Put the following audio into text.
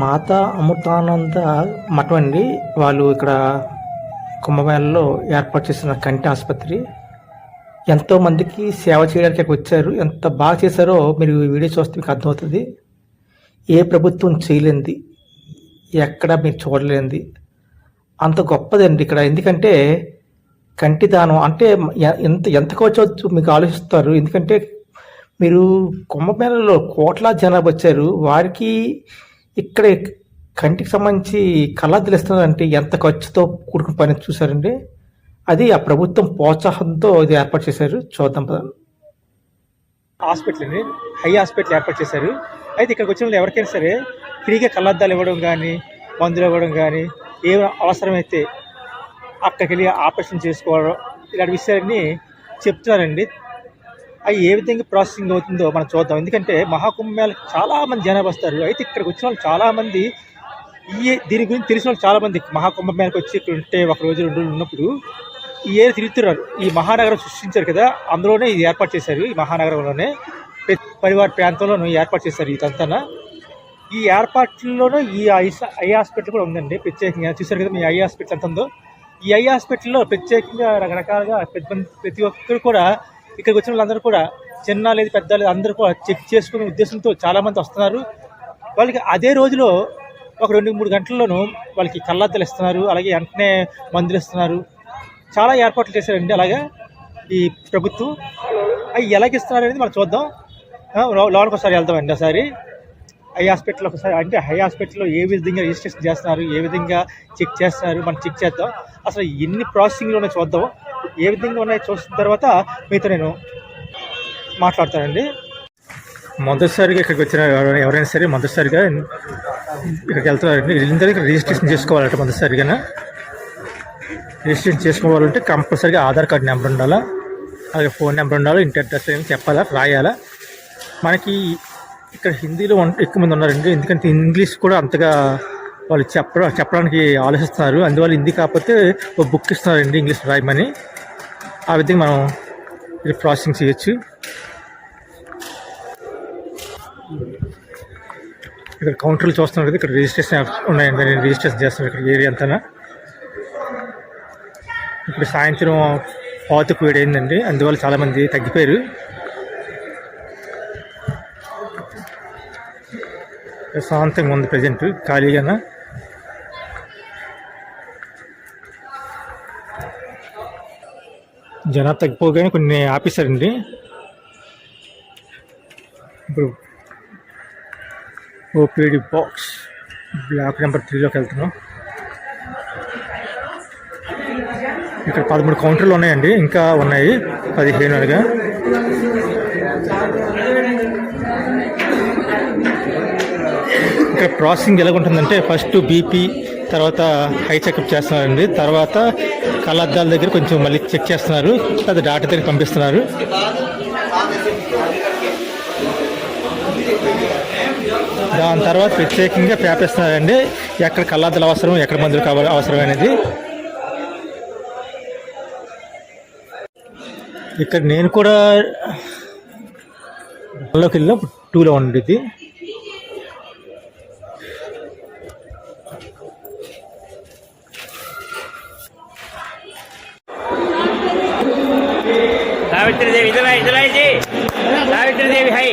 మాతా అమృతానంద మఠం అండి. వాళ్ళు ఇక్కడ కుంభమేళలో ఏర్పాటు చేసిన కంటి ఆసుపత్రి. ఎంతో మందికి సేవ చేయడానికి ఇక్కడికి వచ్చారు. ఎంత బాగా చేశారో మీరు వీడియో చూస్తే మీకు అర్థమవుతుంది. ఏ ప్రభుత్వం చేయలేంది ఎక్కడ మీరు చూడలేంది అంత గొప్పదండి ఇక్కడ. ఎందుకంటే కంటి దానం అంటే ఎంత ఎంత ఖర్చు మీకు ఆలోచిస్తారు. ఎందుకంటే మీరు కుంభమేళలో కోట్లా జనాభా వచ్చారు. వారికి ఇక్కడ కంటికి సంబంధించి కళ్ళద్దులు ఇస్తున్నారంటే ఎంత ఖర్చుతో కూడుకున్న పని చూసారండి అది ఆ ప్రభుత్వం ప్రోత్సాహంతో ఇది ఏర్పాటు చేశారు. చూద్దాం పదండి హాస్పిటల్ అండి హై హాస్పిటల్ ఏర్పాటు చేశారు. అయితే ఇక్కడికి వచ్చిన ఎవరికైనా సరే ఫ్రీగా కళ్ళద్దాలు ఇవ్వడం కానీ మందులు ఇవ్వడం కానీ ఏ అవసరమైతే అక్కడికి వెళ్ళి ఆపరేషన్ చేసుకోవడం ఇలాంటి విషయాలన్నీ చెప్తున్నారండి. అవి ఏ విధంగా ప్రాసెసింగ్ అవుతుందో మనం చూద్దాం. ఎందుకంటే మహాకుంభమేళకు చాలామంది జనాభా వస్తారు. అయితే ఇక్కడికి వచ్చిన వాళ్ళు చాలామంది ఈ దీని గురించి తెలిసిన వాళ్ళు చాలామంది మహాకుంభమేళకు వచ్చి ఇక్కడ ఉంటే ఒక రోజు రెండు రోజులు ఉన్నప్పుడు ఈ ఏరియా తిరుగుతున్నారు. ఈ మహానగరం సృష్టించారు కదా అందులోనే ఇది ఏర్పాటు చేశారు. ఈ మహానగరంలోనే ప్రతి పరివార ప్రాంతంలోనూ ఏర్పాటు చేశారు ఇదంతా ఈ ఏర్పాట్లలోనూ ఈ ఐ ఐ హాస్పిటల్ కూడా ఉందండి. ప్రత్యేకంగా చూసారు కదా మీ ఐ హాస్పిటల్ ఎంత ఉందో. ఈ ఐ హాస్పిటల్లో ప్రత్యేకంగా రకరకాలుగా ప్రతి మంది- ప్రతి ఒక్కరు కూడా ఇక్కడికి వచ్చిన వాళ్ళందరూ కూడా చిన్న లేదు పెద్ద లేదు అందరూ కూడా చెక్ చేసుకునే ఉద్దేశంతో చాలామంది వస్తున్నారు. వాళ్ళకి అదే రోజులో ఒక రెండు మూడు గంటల్లోనూ వాళ్ళకి కళ్ళద్దలు ఇస్తున్నారు. అలాగే వెంటనే మందులు ఇస్తున్నారు. చాలా ఏర్పాట్లు చేశారండి. అలాగే ఈ ప్రభుత్వం. అవి ఎలాగిస్తున్నారు అనేది మనం చూద్దాం. ఆ, లోపలికి ఒకసారి వెళ్దామండి ఒకసారి. హై హాస్పిటల్ ఒకసారి అంటే హై హాస్పిటల్లో ఏ విధంగా రిజిస్ట్రేషన్ చేస్తున్నారు ఏ విధంగా చెక్ చేస్తున్నారు మనం చెక్ చేద్దాం. అసలు ఎన్ని ప్రాసెసింగ్లో ఉన్నాయి చూద్దాం. ఏ విధంగా ఉన్నాయి చూసిన తర్వాత మీతో నేను మాట్లాడతానండి. మొదటిసారిగా ఇక్కడికి వచ్చిన ఎవరైనా- ఎవరైనా సరే మొదటిసారిగా ఇక్కడికి వెళ్తారండి వెళ్ళిన ఇక్కడ రిజిస్ట్రేషన్ చేసుకోవాలంటే మొదటిసారిగా రిజిస్ట్రేషన్ చేసుకోవాలంటే కంపల్సరీగా ఆధార్ కార్డు నెంబర్ ఉండాలా అలాగే ఫోన్ నెంబర్ ఉండాలి ఇంటి అడ్రస్ ఏమి చెప్పాలా రాయాలా. మనకి ఇక్కడ హిందీలో ఎక్కువ మంది ఉన్నారండి ఎందుకంటే ఇంగ్లీష్ కూడా అంతగా వాళ్ళు చెప్ప చెప్పడానికి ఆలోచిస్తున్నారు అందువల్ల హిందీ కాకపోతే ఒక బుక్ ఇస్తున్నారండి ఇంగ్లీష్ రాయమని. ఆ విధంగా మనం ఇది ప్రాసెసింగ్ చేయొచ్చు. ఇక్కడ కౌంటర్లు చూస్తున్నారు కదా ఇక్కడ రిజిస్ట్రేషన్ ఉన్నాయండి. నేను రిజిస్ట్రేషన్ చేస్తున్నాను ఇక్కడ ఏరియా అంతా ఇప్పుడు సాయంత్రం పాతకు వేడైందండి అందువల్ల చాలామంది తగ్గిపోయారు. ప్రశాంతంగా ఉంది ప్రజెంట్ ఖాళీగానా? జనాలు తగ్గిపోగానే కొన్ని ఆపేశారండి. ఇప్పుడు ఓపీడీ బాక్స్ బ్లాక్ నెంబర్ త్రీలోకి వెళ్తున్నాం. ఇక్కడ పదమూడు కౌంటర్లు ఉన్నాయండి ఇంకా ఉన్నాయి. పదిహేను అనగా. ఇక్కడ ప్రాసెసింగ్ ఎలా ఉంటుందంటే ఫస్ట్ బీపీ తర్వాత హై చెకప్ చేస్తున్నారండి. తర్వాత కళ్ళద్దాల దగ్గర కొంచెం మళ్ళీ చెక్ చేస్తున్నారు తర్వాత డాక్టర్ దగ్గర పంపిస్తున్నారు. దాని తర్వాత ప్రత్యేకంగా పేపేస్తున్నారండి. ఎక్కడ కళ్ళద్దాలు అవసరం ఎక్కడ మందులు కావాలి అవసరం అనేది. ఇక్కడ నేను కూడా లోకి వెళ్ళిన టూలో ఉండేది సావిత్రి దేవి ఇదరా ఇదరాజీ సావిత్రి దేవి హై